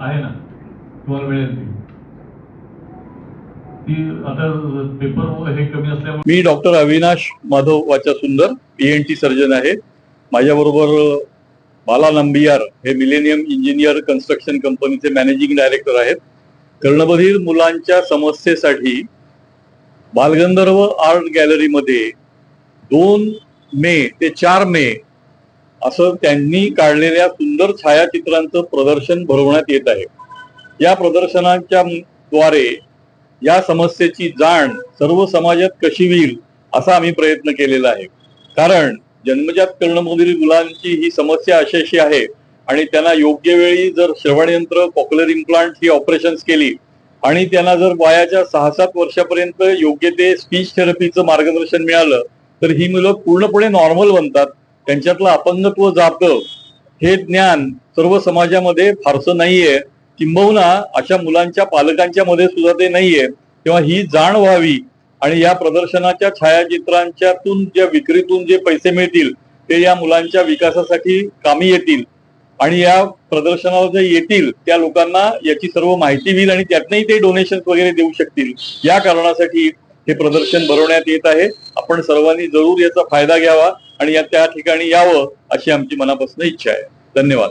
आहे ना. तुम्हाला मिळेल ती. ती आता पेपर हे कमी असल्यामुळे मी डॉक्टर अविनाश माधव वाचा सुंदर पीएनटी सर्जन आहे. माझ्याबरोबर बाला नंबियार हे मिलेनियम इंजिनियर कन्स्ट्रक्शन कंपनीचे मॅनेजिंग डायरेक्टर आहेत. कर्णबधीर मुलांच्या समस्येसाठी बालगंधर्व आर्ट गॅलरीमध्ये दोन मे ते चार मे असं त्यांनी काढलेल्या सुंदर छायाचित्रांचं प्रदर्शन भरवण्यात येत आहे. या प्रदर्शनाच्या द्वारे या समस्येची जाण सर्व समाजात कशी होईल असा आम्ही प्रयत्न केलेला आहे. कारण जन्मजात कर्णमधील मुलांची ही समस्या अशी आहे आणि त्यांना योग्य वेळी जर श्रवणयंत्र पॉप्युलर इम्प्लांट ही ऑपरेशन्स केली आणि त्यांना जर वयाच्या सहा सात वर्षापर्यंत योग्य ते स्पीच थेरपीचं मार्गदर्शन मिळालं तर ही मुलं पूर्णपणे नॉर्मल बनतात. त्यांच्यातलं अपंगत्व जातं हे ज्ञान सर्व समाजामध्ये फारसं नाहीये. किंबहुना अशा मुलांच्या पालकांच्या मध्ये सुद्धा ते नाहीये. तेव्हा ही जाण व्हावी आणि या प्रदर्शनाच्या छायाचित्रांच्यातून ज्या विक्रीतून जे पैसे मिळतील ते या मुलांच्या विकासासाठी कामी येतील. आणि या प्रदर्शनाला जे येतील त्या लोकांना याची सर्व माहिती होईल आणि त्यातनंही ते डोनेशन वगैरे देऊ शकतील. या कारणासाठी हे प्रदर्शन भरवण्यात येत आहे. आपण सर्वांनी जरूर याचा फायदा घ्यावा. आणि या त्या ठिकाणी यावं अशी आमची मनापासून इच्छा आहे. धन्यवाद.